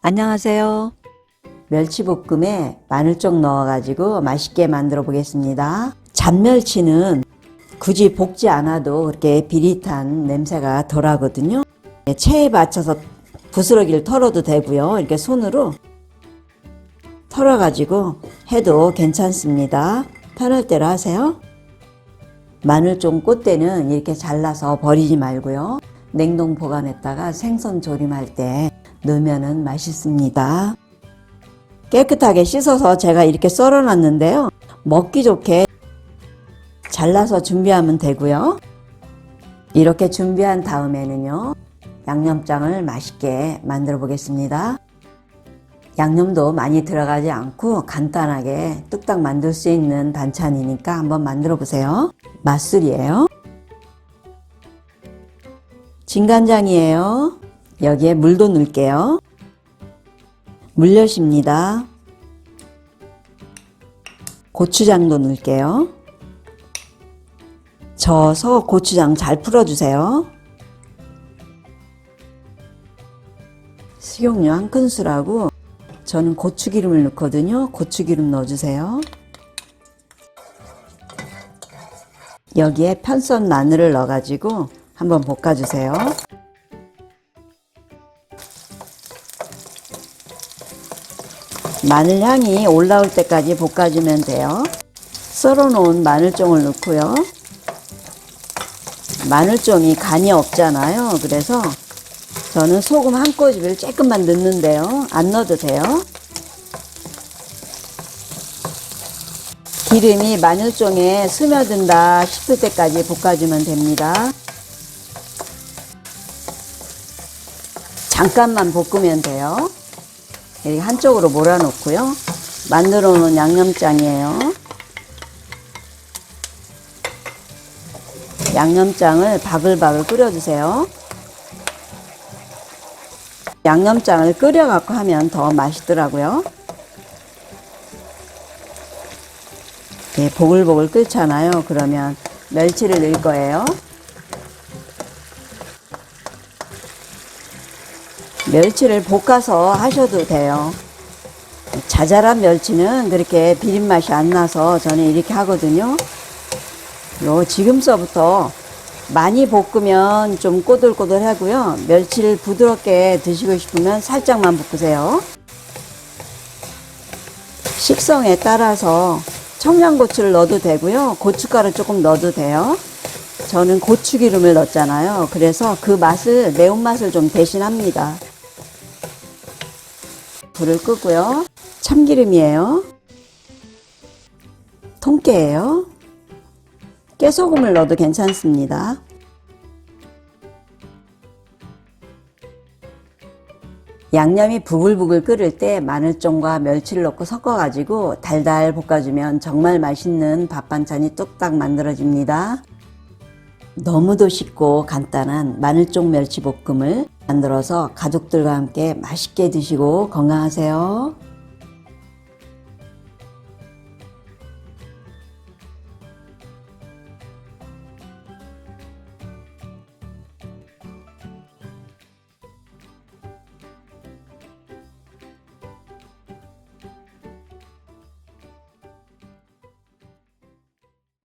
안녕하세요. 멸치볶음에 마늘쫑 넣어가지고 맛있게 만들어 보겠습니다. 잡멸치는 굳이 볶지 않아도 그렇게 비릿한 냄새가 덜 하거든요. 체에 맞춰서 부스러기를 털어도 되고요. 이렇게 손으로 털어가지고 해도 괜찮습니다. 편할 대로 하세요. 마늘쫑 꽃대는 이렇게 잘라서 버리지 말고요. 냉동 보관했다가 생선 조림할 때 넣으면 맛있습니다. 깨끗하게 씻어서 제가 이렇게 썰어 놨는데요. 먹기 좋게 잘라서 준비하면 되고요. 이렇게 준비한 다음에는요. 양념장을 맛있게 만들어 보겠습니다. 양념도 많이 들어가지 않고 간단하게 뚝딱 만들 수 있는 반찬이니까 한번 만들어 보세요. 맛술이에요. 진간장이에요. 여기에 물도 넣을게요. 물엿입니다. 고추장도 넣을게요. 저어서 고추장 잘 풀어주세요. 식용유 한 큰술하고 저는 고추기름을 넣거든요. 고추기름 넣어주세요. 여기에 편선 마늘을 넣어가지고 한번 볶아주세요. 마늘 향이 올라올 때까지 볶아주면 돼요. 썰어 놓은 마늘종을 넣고요. 마늘종이 간이 없잖아요. 그래서 저는 소금 한 꼬집을 조금만 넣는데요. 안 넣어도 돼요. 기름이 마늘종에 스며든다 싶을 때까지 볶아주면 됩니다. 잠깐만 볶으면 돼요. 한쪽으로 몰아놓고요. 만들어 놓은 양념장이에요. 양념장을 바글바글 끓여주세요. 양념장을 끓여갖고 하면 더 맛있더라고요. 예, 보글보글 끓잖아요. 그러면 멸치를 넣을 거예요. 멸치를 볶아서 하셔도 돼요. 자잘한 멸치는 그렇게 비린 맛이 안 나서 저는 이렇게 하거든요. 요 지금서부터 많이 볶으면 좀 꼬들꼬들 하고요. 멸치를 부드럽게 드시고 싶으면 살짝만 볶으세요. 식성에 따라서 청양고추를 넣어도 되고요. 고춧가루 조금 넣어도 돼요. 저는 고추기름을 넣었잖아요. 그래서 그 맛을, 매운맛을 좀 대신합니다. 불을 끄고요. 참기름이에요. 통깨예요. 깨소금을 넣어도 괜찮습니다. 양념이 부글부글 끓을 때 마늘종과 멸치를 넣고 섞어가지고 달달 볶아주면 정말 맛있는 밥 반찬이 뚝딱 만들어집니다. 너무도 쉽고 간단한 마늘종 멸치 볶음을 만들어서 가족들과 함께 맛있게 드시고 건강하세요.